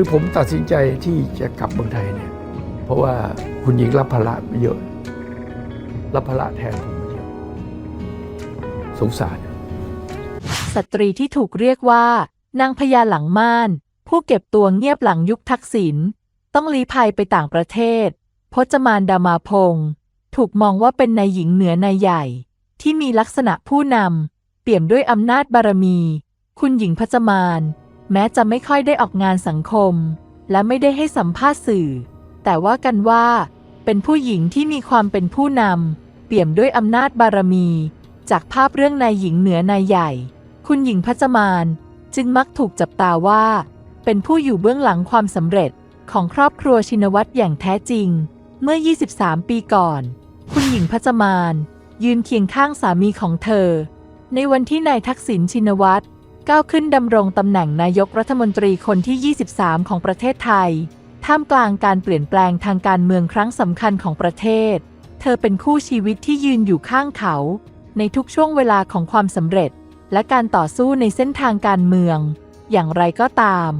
คือผมตัดสินใจที่จะกลับเมืองไทยเนี่ยเพราะว่าคุณหญิงรับภาระเยอะ รับภาระแทนผมเยอะสงสาร สตรีที่ถูกเรียกว่า นางพญาหลังม่าน ผู้เก็บตัวเงียบหลังยุคทักษิณต้องลี้ภัยไปต่างประเทศพจมานดามาพงศ์ถูกมองว่าเป็นนายหญิงเหนือนายใหญ่ ที่มีลักษณะผู้นำเปี่ยมด้วยอำนาจบารมี คุณหญิงพจมาน แม้จะไม่ค่อยได้ออกงานสังคม และไม่ได้ให้สัมภาษณ์สื่อ แต่ว่ากันว่า เป็นผู้หญิงที่มีความเป็นผู้นำเปี่ยมด้วยอำนาจบารมี จากภาพเรื่องนายหญิงเหนือนายใหญ่ คุณหญิงพจมานจึงมักถูกจับตาว่า เป็นผู้อยู่เบื้องหลังความสำเร็จของครอบครัวชินวัตรอย่างแท้จริง เมื่อ 23 ปีก่อน คุณหญิงพจมานยืนเคียงข้างสามีของเธอ ในวันที่นายทักษิณชินวัตร ก้าวขึ้นดำรงตำแหน่งนายกรัฐมนตรีคนที่ 23 ของประเทศไทย ท่ามกลางการเปลี่ยนแปลงทางการเมืองครั้งสำคัญของประเทศ เธอเป็นคู่ชีวิตที่ยืนอยู่ข้างเขา ในทุกช่วงเวลาของความสำเร็จ และการต่อสู้ในเส้นทางการเมือง อย่างไรก็ตาม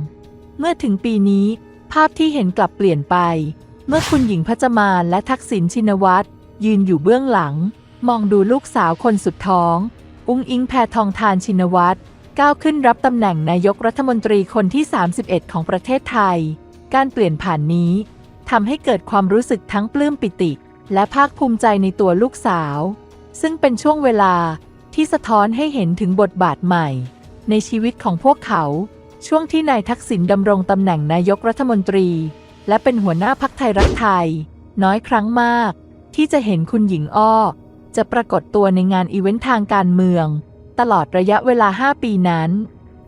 เมื่อถึงปีนี้ ภาพที่เห็นกลับเปลี่ยนไป เมื่อคุณหญิงพจมานและทักษิณชินวัตรยืนอยู่เบื้องหลัง มองดูลูกสาวคนสุดท้อง อุ้งอิงแพทองทานชินวัตร ก้าวขึ้นรับตำแหน่งนายกรัฐมนตรีคนที่ 31 ของประเทศไทย การเปลี่ยนผ่านนี้ทำให้เกิดความรู้สึกทั้งปลื้มปิติ และภาคภูมิใจในตัวลูกสาว ซึ่งเป็นช่วงเวลาที่สะท้อนให้เห็นถึงบทบาทใหม่ ในชีวิตของพวกเขา ช่วงที่นายทักษิณดำรงตำแหน่งนายกรัฐมนตรี และเป็นหัวหน้าพักไทยรักไทย น้อยครั้งมาก ที่จะเห็นคุณหญิงอ้อ จะปรากฏตัวในงานอีเวนต์ทางการเมือง ตลอดระยะเวลา 5 ปีนั้น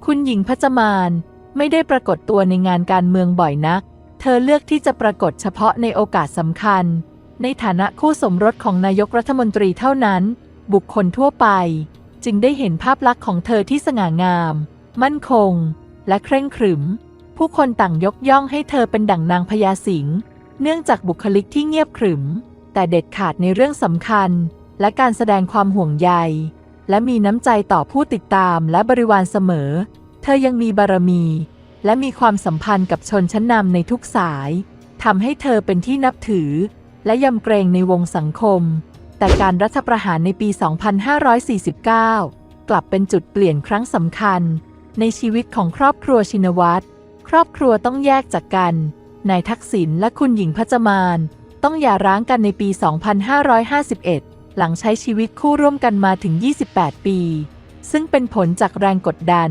คุณหญิงพจมานไม่ได้ปรากฏตัวในงานการเมืองบ่อยนัก เธอเลือกที่จะปรากฏเฉพาะในโอกาสสำคัญ ในฐานะคู่สมรสของนายกรัฐมนตรีเท่านั้น บุคคลทั่วไป จึงได้เห็นภาพลักษณ์ของเธอที่สง่างาม มั่นคง และเคร่งขรึม ผู้คนต่างยกย่องให้เธอเป็นดั่งนางพญาสิงห์เนื่องจากบุคลิกที่เงียบขรึม แต่เด็ดขาดในเรื่องสำคัญ และการแสดงความห่วงใย และมีน้ำใจต่อผู้ติดตามและบริวารเสมอ เธอยังมีบารมี และมีความสัมพันธ์กับชนชั้นนำในทุกสายทำให้เธอเป็นที่นับถือ และยำเกรงในวงสังคม แต่การรัฐประหารในปี 2549 กลับเป็นจุดเปลี่ยนครั้งสำคัญ ในชีวิตของครอบครัวชินวัตรครอบครัวต้องแยกจากกัน นายทักษิณและคุณหญิงพจมาน ต้องหย่าร้างกันในปี 2551 หลังใช้ชีวิตคู่ร่วมกันมาถึง 28 ปี ซึ่งเป็นผลจากแรงกดดัน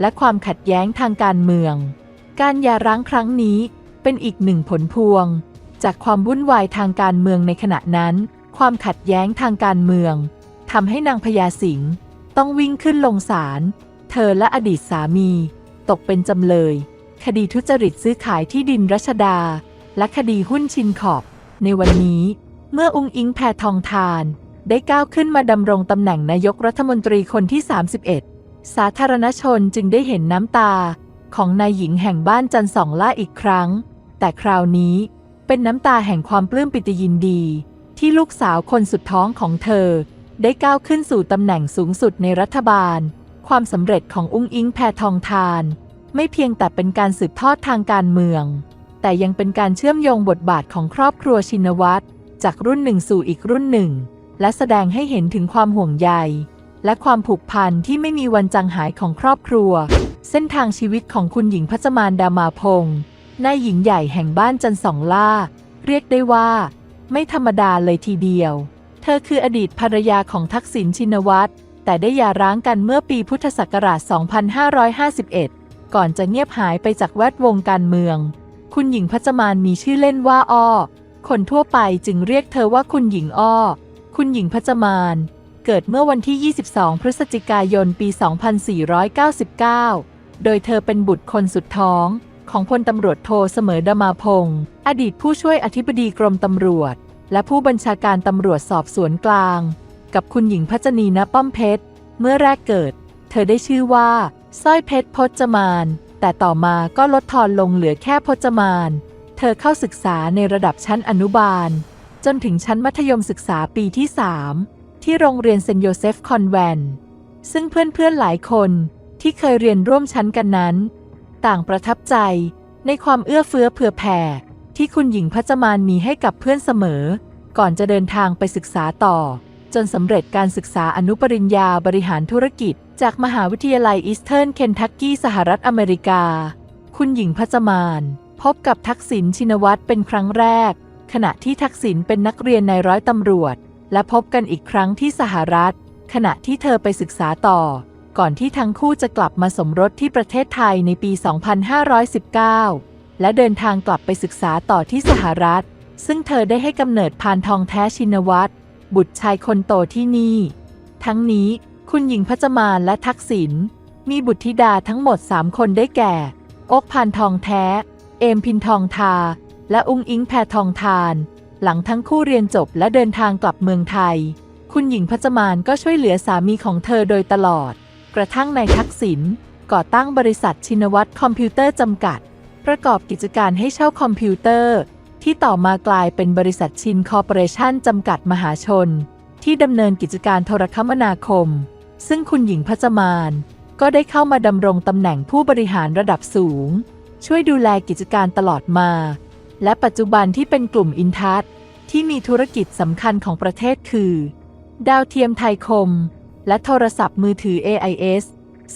และความขัดแย้งทางการเมือง การหย่าร้างครั้งนี้เป็นอีกหนึ่งผลพวง จากความวุ่นวายทางการเมืองในขณะนั้น ความขัดแย้งทางการเมืองทำให้นางพญาสิงห์ต้องวิ่งขึ้นลงศาล เธอและอดีตสามี ตกเป็นจำเลย คดีทุจริตซื้อขายที่ดินรัชดา และคดีหุ้นชินขอบ ในวันนี้ เมื่อองค์อิงแพทองทาน ได้ก้าวขึ้นมาดำรงตำแหน่งนายกรัฐมนตรีคนที่ 31 สาธารณชนจึงได้เห็นน้ำตาของนายหญิงแห่งบ้านจันสองล่าอีกครั้ง แต่คราวนี้เป็นน้ำตาแห่งความปลื้มปิติยินดี ที่ลูกสาวคนสุดท้องของเธอ ได้ก้าวขึ้นสู่ตำแหน่งสูงสุดในรัฐบาล ความสำเร็จของอุ้งอิงแพทองทาน ไม่เพียงแต่เป็นการสืบทอดทางการเมือง แต่ยังเป็นการเชื่อมโยงบทบาทของครอบครัวชินวัตรจากรุ่นหนึ่งสู่อีกรุ่นหนึ่ง และแสดงให้เห็นถึงความห่วงใย และความผูกพันที่ไม่มีวันจางหายของครอบครัว เส้นทางชีวิตของคุณหญิงพจมานดามาพงศ์นายหญิงใหญ่แห่งบ้านจันสองล่า เรียกได้ว่า ไม่ธรรมดาเลยทีเดียว เธอคืออดีตภรรยาของทักษิณชินวัตรแต่ได้หย่าร้างกันเมื่อปีพุทธศักราช 2551 ก่อนจะเงียบหายไปจากแวดวงการเมือง คุณหญิงพจมานมีชื่อเล่นว่าอ้อคนทั่วไปจึงเรียกเธอว่าคุณหญิงอ้อ คุณหญิงพจมาน เกิดเมื่อวันที่ 22 พฤศจิกายน ปี 2499 โดยเธอเป็นบุตรคนสุดท้อง ของพลตำรวจโทเสมอดมาพงศ์อดีตผู้ช่วยอธิบดีกรมตำรวจ และผู้บัญชาการตำรวจสอบสวนกลาง กับคุณหญิงพัชนีณป้อมเพชร เมื่อแรกเกิด เธอได้ชื่อว่าสร้อยเพชรพจมาน แต่ต่อมาก็ลดทอนลงเหลือแค่พจมาน เธอเข้าศึกษาในระดับชั้นอนุบาล จนถึงชั้นมัธยมศึกษาปีที่ 3 ที่โรงเรียนเซนโยเซฟคอนแวนซึ่งเพื่อนๆหลายคนที่เคยเรียนร่วมชั้นกันนั้น ต่างประทับใจในความเอื้อเฟื้อเผื่อแผ่ที่คุณหญิงพจมานมีให้กับเพื่อนเสมอ ก่อนจะเดินทางไปศึกษาต่อ จนสำเร็จการศึกษาอนุปริญญาบริหารธุรกิจ จากมหาวิทยาลัยอีสเทิร์นเคนทักกี้สหรัฐอเมริกา คุณหญิงพจมาน พบกับทักษิณชินวัตรเป็นครั้งแรก ขณะที่ทักษิณเป็นนักเรียนในร้อยตำรวจ และพบกันอีกครั้งที่สหรัฐ ขณะที่เธอไปศึกษาต่อ ก่อนที่ทั้งคู่จะกลับมาสมรสที่ประเทศไทยในปี 2519 และเดินทางกลับไปศึกษาต่อที่สหรัฐ ซึ่งเธอได้ให้กำเนิดพานทองแท้ชินวัตรบุตรชายคนโตที่นี่ ทั้งนี้คุณหญิงพจมานและทักษิณมีบุตรธิดาทั้งหมด 3 คนได้แก่ อกพานทองแท้ เอมพินทองทา และอุ้งอิงแพทองทาน หลังทั้งคู่เรียนจบและเดินทางกลับเมืองไทย คุณหญิงพจมานก็ช่วยเหลือสามีของเธอโดยตลอด กระทั่งนายทักษิณก่อตั้งบริษัทชินวัตรคอมพิวเตอร์จำกัด ประกอบกิจการให้เช่าคอมพิวเตอร์ ที่ต่อมากลายเป็นบริษัทชินคอร์ปอเรชั่นจำกัดมหาชน ที่ดำเนินกิจการโทรคมนาคม ซึ่งคุณหญิงพจมานก็ได้เข้ามาดำรงตำแหน่งผู้บริหารระดับสูง ช่วยดูแลกิจการตลอดมา และปัจจุบันที่เป็นกลุ่มอินทัศที่มีธุรกิจสำคัญของประเทศคือ ดาวเทียมไทยคม และโทรศัพท์มือถือ AIS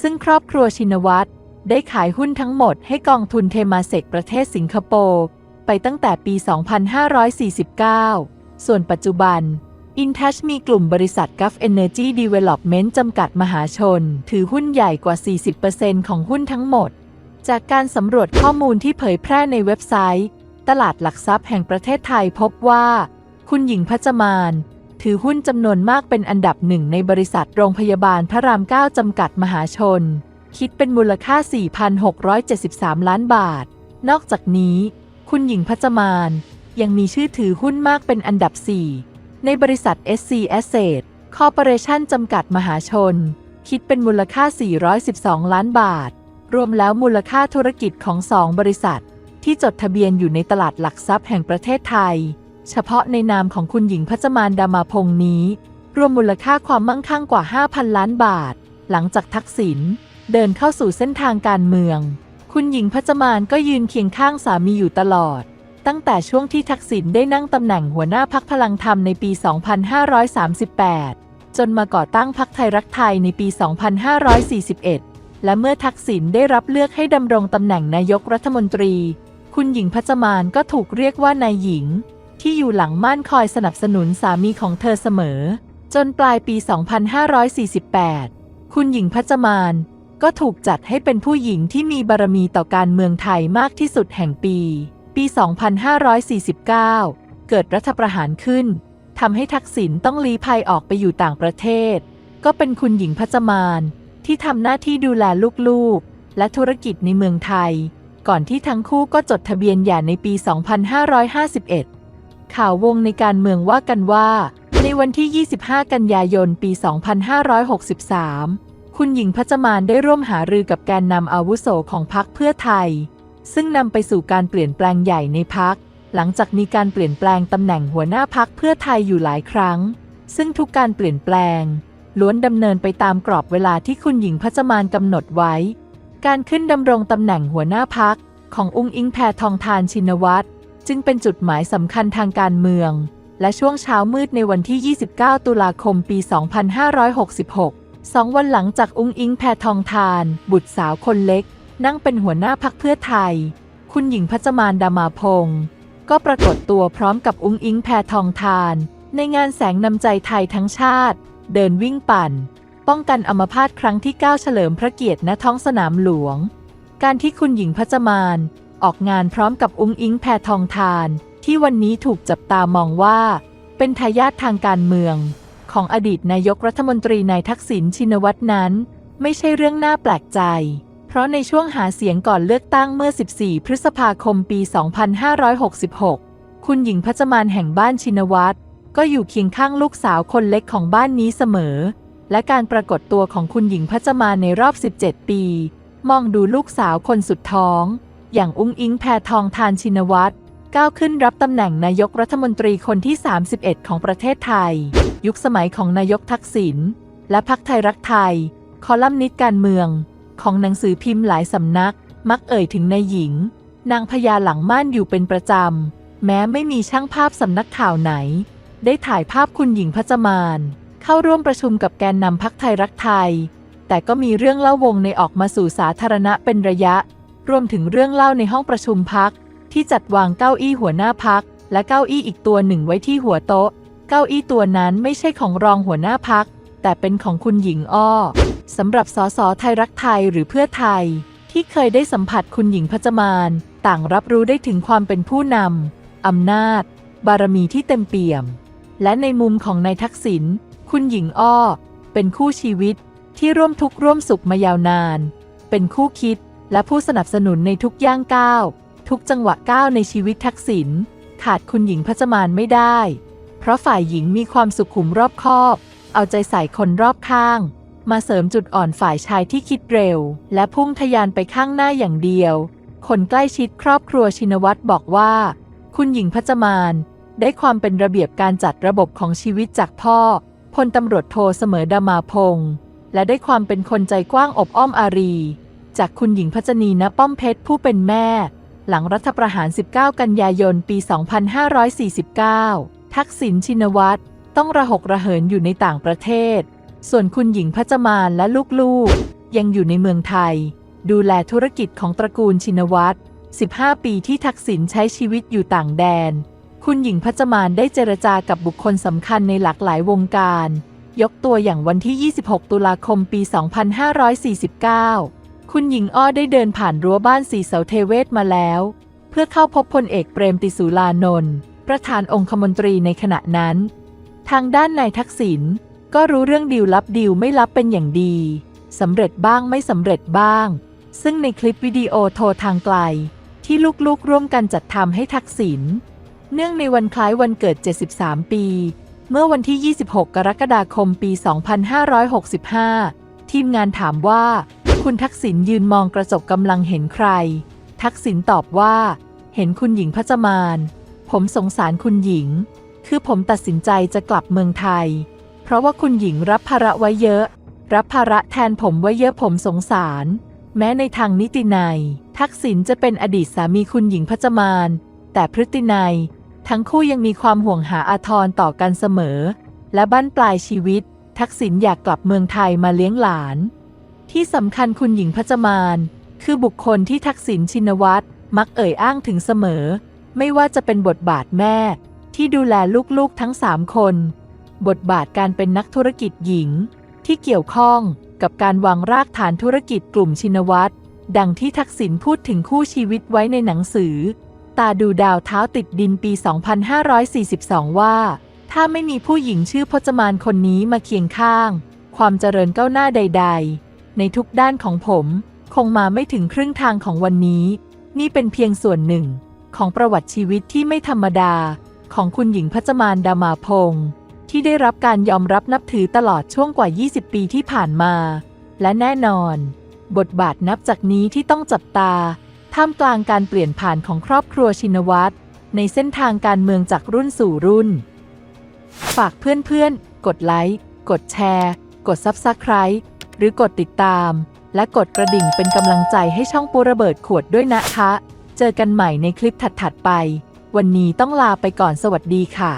ซึ่งครอบครัวชินวัตรได้ขายหุ้นทั้งหมดให้กองทุนเทมาเซกประเทศสิงคโปร์ไปตั้งแต่ปี 2549 ส่วนปัจจุบัน InTouch มีกลุ่มบริษัท Gulf Energy Development จำกัดมหาชน ถือหุ้นใหญ่กว่า 40%ของหุ้นทั้งหมด จากการสำรวจข้อมูลที่เผยแพร่ในเว็บไซต์ ตลาดหลักทรัพย์แห่งประเทศไทยพบว่า คุณหญิงพจมาน ถือหุ้นจำนวนมากเป็นอันดับหนึ่งในบริษัทโรงพยาบาลพระราม 9 จำกัดมหาชน คิดเป็นมูลค่า 4,673 ล้านบาท นอกจากนี้ คุณหญิงพจมานยังมีชื่อถือหุ้นมากเป็นอันดับ 4 ในบริษัท SC Asset Corporation จำกัดมหาชน คิดเป็นมูลค่า 412 ล้านบาท รวมแล้วมูลค่าธุรกิจของสองบริษัท ที่จดทะเบียนอยู่ในตลาดหลักทรัพย์แห่งประเทศไทย เฉพาะในนามของคุณหญิงพจมานดามาพงษ์นี้ รวมมูลค่าความมั่งคั่งกว่า 5,000 ล้านบาท หลังจากทักษิณเดินเข้าสู่เส้นทางการเมือง คุณหญิงพจมานก็ยืนเคียงข้างสามีอยู่ตลอด ตั้งแต่ช่วงที่ทักษิณได้นั่งตำแหน่งหัวหน้าพักพลังธรรมในปี 2538 จนมาก่อตั้งพักไทยรักไทยในปี 2541 และเมื่อทักษิณได้รับเลือกให้ดำรงตำแหน่งนายกรัฐมนตรี คุณหญิงพจมานก็ถูกเรียกว่านายหญิง ที่อยู่หลังม่านคอยสนับสนุนสามีของเธอเสมอ จนปลายปี 2548 คุณหญิงพจมานก็ถูกจัดให้เป็นผู้หญิงที่มีบารมีต่อการเมืองไทยมากที่สุดแห่งปี ปี 2549 เกิดรัฐประหารขึ้นทำให้ทักษิณต้องลี้ภัยออกไปอยู่ต่างประเทศ ก็เป็นคุณหญิงพจมานที่ทำหน้าที่ดูแลลูกๆ และธุรกิจในเมืองไทย ก่อนที่ทั้งคู่ก็จดทะเบียนหย่าในปี 2551 ข่าววงในการเมืองว่ากันว่า ในวันที่ 25 กันยายน ปี 2563 คุณหญิงพจมานได้ร่วมหารือกับแกนนำอาวุโสของพรรคเพื่อไทย ซึ่งนำไปสู่การเปลี่ยนแปลงใหญ่ในพรรค หลังจากมีการเปลี่ยนแปลงตำแหน่งหัวหน้าพักเพื่อไทยอยู่หลายครั้ง ซึ่งทุกการเปลี่ยนแปลงล้วนดำเนินไปตามกรอบเวลาที่คุณหญิงพจมานกำหนดไว้ การขึ้นดำรงตำแหน่งหัวหน้าพักขององค์อิงแพทองทานชินวัตรจึงเป็นจุดหมายสำคัญทางการเมือง และช่วงเช้ามืดในวันที่ 29 ตุลาคมปี 2566 สองวันหลังจากอุ้งอิงแพทองทาน บุตรสาวคนเล็ก นั่งเป็นหัวหน้าพักเพื่อไทย คุณหญิงพจมานดามาพงศ์ก็ปรากฏตัวพร้อมกับอุ้งอิงแพทองทาน ในงานแสงนำใจไทยทั้งชาติ เดินวิ่งปั่น ป้องกันอัมพาตครั้งที่ 9 เฉลิมพระเกียรติณท้องสนามหลวง การที่คุณหญิงพจมาน ออกงานพร้อมกับอุ้งอิงแพทองทาน ที่วันนี้ถูกจับตามองว่า เป็นทายาททางการเมือง ของอดีตนายกรัฐมนตรีนายทักษิณชินวัตรนั้น ไม่ใช่เรื่องน่าแปลกใจ เพราะในช่วงหาเสียงก่อนเลือกตั้งเมื่อ 14 พฤษภาคมปี 2566 คุณหญิงพจมานแห่งบ้านชินวัตรก็อยู่เคียงข้างลูกสาวคนเล็กของบ้านนี้เสมอ และการปรากฏตัวของคุณหญิงพจมาในรอบ 17 ปี มองดูลูกสาวคนสุดท้อง อย่างอุ้งอิงแพทองทานชินวัตรก้าวขึ้นรับตำแหน่งนายกรัฐมนตรีคนที่ 31 ของประเทศไทย ยุคสมัยของนายกทักษิณและพักไทยรักไทย คอลัมนิสต์การเมือง ของหนังสือพิมพ์หลายสำนัก มักเอ่ยถึงนายหญิง นางพญาหลังม่านอยู่เป็นประจำ แม้ไม่มีช่างภาพสำนักข่าวไหน ได้ถ่ายภาพคุณหญิงพจมาน เข้าร่วมประชุมกับแกนนำพักไทยรักไทย แต่ก็มีเรื่องเล่าวงในออกมาสู่สาธารณะเป็นระยะ รวมถึงเรื่องเล่าในห้องประชุมพักที่จัดวางเก้าอี้หัวหน้าพัก และเก้าอี้อีกตัวหนึ่งไว้ที่หัวโต๊ะ เก้าอี้ตัวนั้นไม่ใช่ของรองหัวหน้าพัก แต่เป็นของคุณหญิงอ้อสำหรับสสไทยรักไทยหรือเพื่อไทย ที่เคยได้สัมผัสคุณหญิงพจมาน ต่างรับรู้ได้ถึงความเป็นผู้นำอำนาจ บารมีที่เต็มเปี่ยม และในมุมของนายทักษิณ คุณหญิงอ้อ เป็นคู่ชีวิตที่ร่วมทุกข์ร่วมสุขมายาวนาน เป็นคู่คิดและผู้สนับสนุนในทุกย่างก้าว ทุกจังหวะก้าวในชีวิตทักษิณขาดคุณหญิงพจมานไม่ได้ เพราะฝ่ายหญิงมีความสุขุมรอบคอบ เอาใจใส่คนรอบข้าง มาเสริมจุดอ่อนฝ่ายชายที่คิดเร็ว และพุ่งทะยานไปข้างหน้าอย่างเดียว คนใกล้ชิดครอบครัวชินวัตรบอกว่า คุณหญิงพจมานได้ความเป็นระเบียบการจัดระบบของชีวิตจากพ่อ พลตำรวจโทเสมอดามาพงศ์และได้ความเป็นคนใจกว้างอบอ้อมอารี จากคุณหญิงพัชนีณป้อมเพชรผู้เป็นแม่ หลังรัฐประหาร 19 กันยายน ปี 2549 ทักษิณชินวัตรต้องระหกระเหินอยู่ในต่างประเทศ ส่วนคุณหญิงพัชมานและลูกๆ ยังอยู่ในเมืองไทย ดูแลธุรกิจของตระกูลชินวัตร 15 ปีที่ทักษิณใช้ชีวิตอยู่ต่างแดน คุณหญิงพัชมานได้เจรจากับบุคคลสำคัญในหลากหลายวงการ ยกตัวอย่างวันที่ 26 ตุลาคมปี 2549 คุณหญิงอ้อได้เดินผ่านรั้วบ้านสีเสาเทเวศมาแล้ว เพื่อเข้าพบพลเอกเปรมติสุรานนท์ประธานองคมนตรีในขณะนั้น ทางด้านนายทักษิณก็รู้เรื่องดีลลับดีลไม่ลับเป็นอย่างดีสำเร็จบ้างไม่สำเร็จบ้าง ซึ่งในคลิปวิดีโอโทรทางไกล ที่ลูกๆร่วมกันจัดทำให้ทักษิณ เนื่องในวันคล้ายวันเกิด 73 ปี เมื่อวันที่ 26 กรกฎาคมปี 2565 ทีมงานถามว่า คุณทักษิณยืนมองกระจกกำลังเห็นใคร ทักษิณตอบว่า เห็นคุณหญิงพจมาน ผมสงสารคุณหญิง คือผมตัดสินใจจะกลับเมืองไทย เพราะว่าคุณหญิงรับภาระไว้เยอะ รับภาระแทนผมไว้เยอะผมสงสาร แม้ในทางนิตินัย ทักษิณจะเป็นอดีตสามีคุณหญิงพจมานแต่พฤตินัย ทั้งคู่ยังมีความห่วงหาอาทรต่อกันเสมอ และบั้นปลายชีวิต ทักษิณอยากกลับเมืองไทยมาเลี้ยงหลาน ที่สำคัญคุณหญิงพจมาน คือบุคคลที่ทักษิณชินวัตรมักเอ่ยอ้างถึงเสมอ ไม่ว่าจะเป็นบทบาทแม่ ที่ดูแลลูกๆทั้งสามคน บทบาทการเป็นนักธุรกิจหญิง ที่เกี่ยวข้องกับการวางรากฐานธุรกิจกลุ่มชินวัตรดังที่ทักษิณพูดถึงคู่ชีวิตไว้ในหนังสือ ตาดูดาวเท้าติดดินปี 2542 ว่า ถ้าไม่มีผู้หญิงชื่อพจมานคนนี้มาเคียงข้าง ความเจริญก้าวหน้าใด ๆ ในทุกด้านของผม คงมาไม่ถึงครึ่งทางของวันนี้ นี่เป็นเพียงส่วนหนึ่ง ของประวัติชีวิตที่ไม่ธรรมดา ของคุณหญิงพจมานดามาพงศ์ที่ได้รับการยอมรับนับถือตลอดช่วงกว่า 20 ปีที่ผ่านมา และแน่นอน บทบาทนับจากนี้ที่ต้องจับตา ท่ามกลางการเปลี่ยนผ่านของครอบครัวชินวัตรในเส้นทางการเมืองจากรุ่นสู่รุ่น ฝากเพื่อนๆ กดไลค์ กดแชร์ กด Subscribe หรือกดติดตาม และกดกระดิ่งเป็นกำลังใจให้ช่องปูระเบิดขวดด้วยนะคะ เจอกันใหม่ในคลิปถัดๆไป วันนี้ต้องลาไปก่อนสวัสดีค่ะ